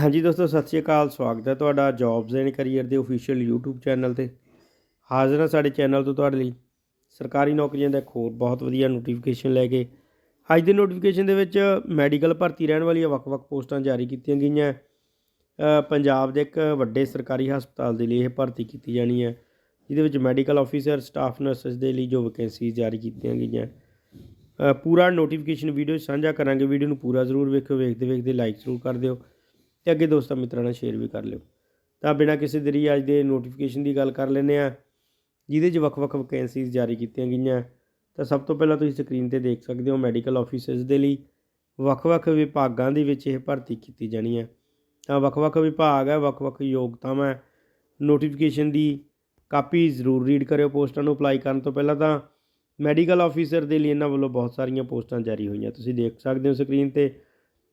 ਹਾਂਜੀ ਦੋਸਤੋ, ਸਤਿ ਸ਼੍ਰੀ ਅਕਾਲ, ਸਵਾਗਤ ਹੈ ਤੁਹਾਡਾ ਜੌਬਸ ਐਂਡ ਕੈਰੀਅਰ ਦੇ ਅਫੀਸ਼ੀਅਲ YouTube ਚੈਨਲ ਤੇ। ਹਾਜ਼ਰ ਹਾਂ ਸਾਡੇ ਚੈਨਲ ਤੋਂ ਤੁਹਾਡੇ ਲਈ। ਸਰਕਾਰੀ ਨੌਕਰੀਆਂ ਦਾ ਇੱਕ ਹੋਰ ਬਹੁਤ ਵਧੀਆ ਨੋਟੀਫਿਕੇਸ਼ਨ ਲੈ ਕੇ। ਅੱਜ ਦੇ ਨੋਟੀਫਿਕੇਸ਼ਨ ਦੇ ਵਿੱਚ ਮੈਡੀਕਲ ਭਰਤੀ ਰਹਿਣ ਵਾਲੀਆਂ ਵੱਖ-ਵੱਖ ਪੋਸਟਾਂ ਜਾਰੀ ਕੀਤੀਆਂ ਗਈਆਂ। ਪੰਜਾਬ ਦੇ ਇੱਕ ਵੱਡੇ ਸਰਕਾਰੀ ਹਸਪਤਾਲ ਦੇ ਲਈ ਇਹ ਭਰਤੀ ਕੀਤੀ ਜਾਣੀ ਹੈ, ਜਿਹਦੇ ਵਿੱਚ ਮੈਡੀਕਲ ਆਫੀਸਰ ਸਟਾਫ ਨਰਸਸ ਦੇ ਲਈ ਜੋ ਵੈਕੈਂਸੀ ਜਾਰੀ ਕੀਤੀਆਂ ਗਈਆਂ। ਪੂਰਾ ਨੋਟੀਫਿਕੇਸ਼ਨ ਵੀਡੀਓ ਸਾਂਝਾ ਕਰਾਂਗੇ। ਵੀਡੀਓ ਨੂੰ ਪੂਰਾ ਜ਼ਰੂਰ ਵੇਖਿਓ। ਵੇਖਦੇ ਵੇਖਦੇ ਲਾਈਕ ਜ਼ਰੂਰ ਕਰ ਦਿਓ। ਤੇ ਅੱਗੇ ਦੋਸਤਾਂ ਮਿੱਤਰਾਂ ਨਾਲ ਸ਼ੇਅਰ ਵੀ ਕਰ ਲਿਓ। ਤਾਂ ਬਿਨਾਂ ਕਿਸੇ ਦੇਰੀ ਅੱਜ ਦੇ ਨੋਟੀਫਿਕੇਸ਼ਨ ਦੀ ਗੱਲ ਕਰ ਲੈਂਦੇ ਆ ਜਿਹਦੇ 'ਚ ਵੱਖ-ਵੱਖ ਵੈਕੈਂਸੀਜ਼ ਜਾਰੀ ਕੀਤੀਆਂ ਗਈਆਂ। ਤਾਂ ਸਭ ਤੋਂ ਪਹਿਲਾਂ ਤੁਸੀਂ ਸਕਰੀਨ ਤੇ ਦੇਖ ਸਕਦੇ ਹੋ ਮੈਡੀਕਲ ਆਫੀਸਰਸ ਦੇ ਲਈ ਵੱਖ-ਵੱਖ ਵਿਭਾਗਾਂ ਦੇ ਵਿੱਚ ਇਹ ਭਰਤੀ ਕੀਤੀ ਜਾਣੀ ਹੈ। ਤਾਂ ਵੱਖ-ਵੱਖ ਵਿਭਾਗ ਹੈ ਵੱਖ-ਵੱਖ ਯੋਗਤਾਵਾਂ ਨੋਟੀਫਿਕੇਸ਼ਨ ਦੀ ਕਾਪੀ ਜ਼ਰੂਰ ਰੀਡ ਕਰਿਓ, ਪੋਸਟਾਂ ਨੂੰ ਅਪਲਾਈ ਕਰਨ ਤੋਂ ਪਹਿਲਾਂ ਤਾਂ ਮੈਡੀਕਲ ਆਫੀਸਰ ਦੇ ਲਈ ਇਹਨਾਂ ਵੱਲੋਂ ਬਹੁਤ ਸਾਰੀਆਂ ਪੋਸਟਾਂ ਜਾਰੀ ਹੋਈਆਂ। ਤੁਸੀਂ ਦੇਖ ਸਕਦੇ ਹੋ ਸਕਰੀਨ ਤੇ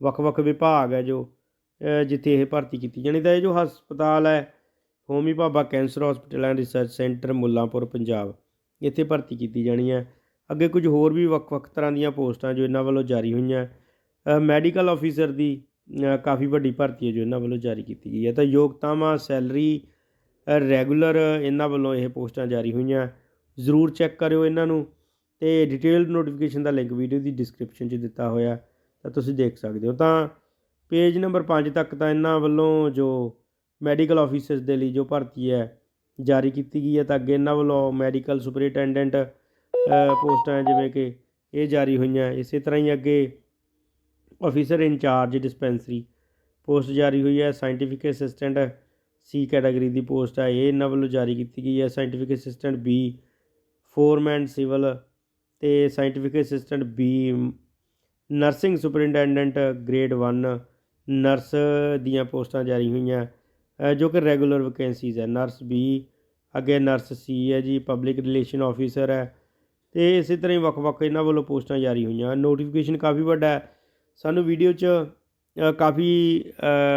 ਵੱਖ-ਵੱਖ ਵਿਭਾਗ ਹੈ ਜੋ ਜਿੱਥੇ ਇਹ ਭਰਤੀ ਕੀਤੀ ਜਾਣੀ ਤਾਂ ਇਹ ਜੋ ਹਸਪਤਾਲ ਹੈ, Homi Bhabha cancer hospital and research centre Mullanpur, Punjab, ਇੱਥੇ ਭਰਤੀ ਕੀਤੀ ਜਾਣੀ ਹੈ। ਅੱਗੇ ਕੁਝ ਹੋਰ ਵੀ ਵੱਖ-ਵੱਖ ਤਰ੍ਹਾਂ ਦੀਆਂ ਪੋਸਟਾਂ ਜੋ ਇਹਨਾਂ ਵੱਲੋਂ ਜਾਰੀ ਹੋਈਆਂ। ਮੈਡੀਕਲ ਆਫੀਸਰ ਦੀ ਕਾਫੀ ਵੱਡੀ ਭਰਤੀ ਹੈ ਜੋ ਇਹਨਾਂ ਵੱਲੋਂ ਜਾਰੀ ਕੀਤੀ ਗਈ ਹੈ। ਤਾਂ ਯੋਗਤਾਵਾਂ ਸੈਲਰੀ ਰੈਗੂਲਰ ਇਹਨਾਂ ਵੱਲੋਂ ਇਹ ਪੋਸਟਾਂ ਜਾਰੀ ਹੋਈਆਂ। ਜ਼ਰੂਰ ਚੈੱਕ ਕਰਿਓ ਇਹਨਾਂ ਨੂੰ ਤੇ ਡਿਟੇਲਡ ਨੋਟੀਫਿਕੇਸ਼ਨ ਦਾ ਲਿੰਕ ਵੀਡੀਓ ਦੀ ਡਿਸਕ੍ਰਿਪਸ਼ਨ 'ਚ ਦਿੱਤਾ ਹੋਇਆ, ਤਾਂ ਤੁਸੀਂ ਦੇਖ ਸਕਦੇ ਹੋ। ਤਾਂ ਪੇਜ ਨੰਬਰ 5 ਤੱਕ ਤਾਂ ਇਹਨਾਂ ਵੱਲੋਂ ਜੋ ਮੈਡੀਕਲ ਆਫੀਸਰਸ ਦੇ ਲਈ ਜੋ ਭਰਤੀ ਹੈ, ਜਾਰੀ ਕੀਤੀ ਗਈ ਹੈ ਤਾਂ ਅੱਗੇ ਇਹਨਾਂ ਵੱਲੋਂ ਮੈਡੀਕਲ ਸੁਪਰਿੰਟੈਂਡੈਂਟ ਪੋਸਟਾਂ ਜਿਵੇਂ ਕਿ ਇਹ ਜਾਰੀ ਹੋਈਆਂ, ਇਸੇ ਤਰ੍ਹਾਂ ਹੀ ਅੱਗੇ ਆਫੀਸਰ ਇੰਚਾਰਜ ਡਿਸਪੈਂਸਰੀ ਪੋਸਟ ਜਾਰੀ ਹੋਈ ਹੈ ਸਾਇੰਟੀਫਿਕ ਅਸਿਸਟੈਂਟ ਸੀ ਕੈਟਾਗਰੀ ਦੀ ਪੋਸਟ ਹੈ ਇਹ ਇਹਨਾਂ ਵੱਲੋਂ ਜਾਰੀ ਕੀਤੀ ਗਈ ਹੈ scientific assistant B foreman civil ਤੇ scientific assistant B nursing superintendent grade 1 nurse ਦੀਆਂ ਪੋਸਟਾਂ ਜਾਰੀ ਹੋਈਆਂ ਜੋ ਕਿ ਰੈਗੂਲਰ ਵੈਕੈਂਸੀਜ਼ ਹੈ। ਨਰਸ ਬੀ ਅੱਗੇ ਨਰਸ ਸੀ ਹੈ ਜੀ ਪਬਲਿਕ ਰਿਲੇਸ਼ਨ ਆਫੀਸਰ ਹੈ। ਤੇ ਇਸੇ ਤਰ੍ਹਾਂ ਹੀ ਵੱਖ-ਵੱਖ ਇਹਨਾਂ ਵੱਲੋਂ ਪੋਸਟਾਂ ਜਾਰੀ ਹੋਈਆਂ। ਨੋਟੀਫਿਕੇਸ਼ਨ ਕਾਫੀ ਵੱਡਾ ਹੈ। ਸਾਨੂੰ ਵੀਡੀਓ 'ਚ ਕਾਫੀ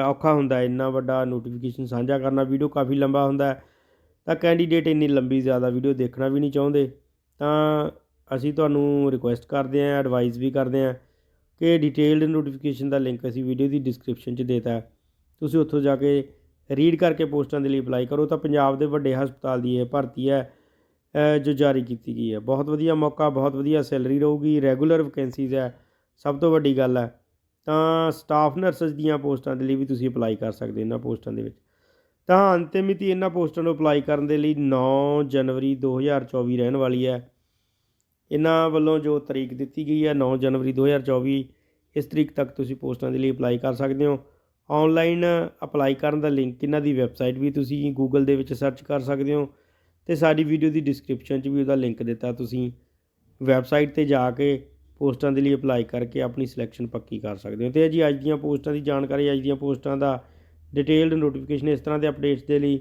ਔਖਾ ਹੁੰਦਾ ਹੈ। ਇੰਨਾ ਵੱਡਾ ਨੋਟੀਫਿਕੇਸ਼ਨ ਸਾਂਝਾ ਕਰਨਾ ਵੀਡੀਓ ਕਾਫੀ ਲੰਬਾ ਹੁੰਦਾ ਤਾਂ ਕੈਂਡੀਡੇਟ ਇੰਨੀ ਲੰਬੀ ਜ਼ਿਆਦਾ ਵੀਡੀਓ ਦੇਖਣਾ ਵੀ ਨਹੀਂ ਚਾਹੁੰਦੇ। ਤਾਂ ਅਸੀਂ ਤੁਹਾਨੂੰ ਰਿਕੁਐਸਟ ਕਰਦੇ ਹਾਂ ਐਡਵਾਈਸ ਵੀ ਕਰਦੇ ਹਾਂ। ਕਿ ਡਿਟੇਲਡ ਨੋਟੀਫਿਕੇਸ਼ਨ ਦਾ ਲਿੰਕ ਅਸੀਂ ਵੀਡੀਓ ਦੀ ਡਿਸਕ੍ਰਿਪਸ਼ਨ 'ਚ ਦੇਤਾ ਤੁਸੀਂ ਉੱਥੋਂ ਜਾ ਕੇ ਰੀਡ ਕਰਕੇ ਪੋਸਟਾਂ ਦੇ ਲਈ ਅਪਲਾਈ ਕਰੋ, ਤਾਂ ਪੰਜਾਬ ਦੇ ਵੱਡੇ ਹਸਪਤਾਲ ਦੀ ਇਹ ਭਰਤੀ ਹੈ ਜੋ ਜਾਰੀ ਕੀਤੀ ਗਈ ਹੈ। ਬਹੁਤ ਵਧੀਆ ਮੌਕਾ, ਬਹੁਤ ਵਧੀਆ ਸੈਲਰੀ ਰਹੂਗੀ ਰੈਗੂਲਰ ਵੈਕੈਂਸੀਜ਼ ਹੈ, ਸਭ ਤੋਂ ਵੱਡੀ ਗੱਲ ਹੈ। ਤਾਂ ਸਟਾਫ ਨਰਸਸ ਦੀਆਂ ਪੋਸਟਾਂ ਦੇ ਲਈ ਵੀ ਤੁਸੀਂ ਅਪਲਾਈ ਕਰ ਸਕਦੇ ਇਹਨਾਂ ਪੋਸਟਾਂ ਦੇ ਵਿੱਚ। ਤਾਂ ਅੰਤਿਮ ਮਿਤੀ ਇਹਨਾਂ ਪੋਸਟਾਂ ਨੂੰ ਅਪਲਾਈ ਕਰਨ ਦੇ ਲਈ 9 ਜਨਵਰੀ 2024 ਰਹਿਣ ਵਾਲੀ ਹੈ। ਇਹਨਾਂ ਵੱਲੋਂ ਜੋ ਤਰੀਕ ਦਿੱਤੀ ਗਈ ਹੈ 9 ਜਨਵਰੀ 2024 ਇਸ ਤਰੀਕ ਤੱਕ ਤੁਸੀਂ ਪੋਸਟਾਂ ਦੇ ਲਈ ਅਪਲਾਈ ਕਰ ਸਕਦੇ ਹੋ। ਆਨਲਾਈਨ ਅਪਲਾਈ ਕਰਨ ਦਾ ਲਿੰਕ ਇਹਨਾਂ ਦੀ ਵੈਬਸਾਈਟ ਵੀ ਤੁਸੀਂ ਗੂਗਲ ਦੇ ਵਿੱਚ ਸਰਚ ਕਰ ਸਕਦੇ ਹੋ ਤੇ ਸਾਡੀ ਵੀਡੀਓ ਦੀ ਡਿਸਕ੍ਰਿਪਸ਼ਨ 'ਚ ਵੀ ਉਹਦਾ ਲਿੰਕ ਦਿੱਤਾ ਤੁਸੀਂ। ਵੈਬਸਾਈਟ ਤੇ ਜਾ ਕੇ ਪੋਸਟਾਂ ਦੇ ਲਈ ਅਪਲਾਈ ਕਰਕੇ ਆਪਣੀ ਸਿਲੈਕਸ਼ਨ ਪੱਕੀ ਕਰ ਸਕਦੇ ਹੋ। ਤੇ ਜੀ ਅੱਜ ਦੀਆਂ ਪੋਸਟਾਂ ਦੀ ਜਾਣਕਾਰੀ, ਅੱਜ ਦੀਆਂ ਪੋਸਟਾਂ ਦਾ ਡਿਟੇਲਡ ਨੋਟੀਫਿਕੇਸ਼ਨ ਇਸ ਤਰ੍ਹਾਂ ਦੇ ਅਪਡੇਟਸ ਦੇ ਲਈ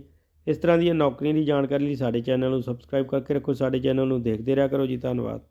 ਇਸ ਤਰ੍ਹਾਂ ਦੀਆਂ ਨੌਕਰੀਆਂ ਦੀ ਜਾਣਕਾਰੀ ਲਈ ਸਾਡੇ ਚੈਨਲ ਨੂੰ ਸਬਸਕ੍ਰਾਈਬ ਕਰਕੇ ਰੱਖੋ। ਸਾਡੇ ਚੈਨਲ ਨੂੰ ਦੇਖਦੇ ਰਿਹਾ ਕਰੋ ਜੀ। ਧੰਨਵਾਦ।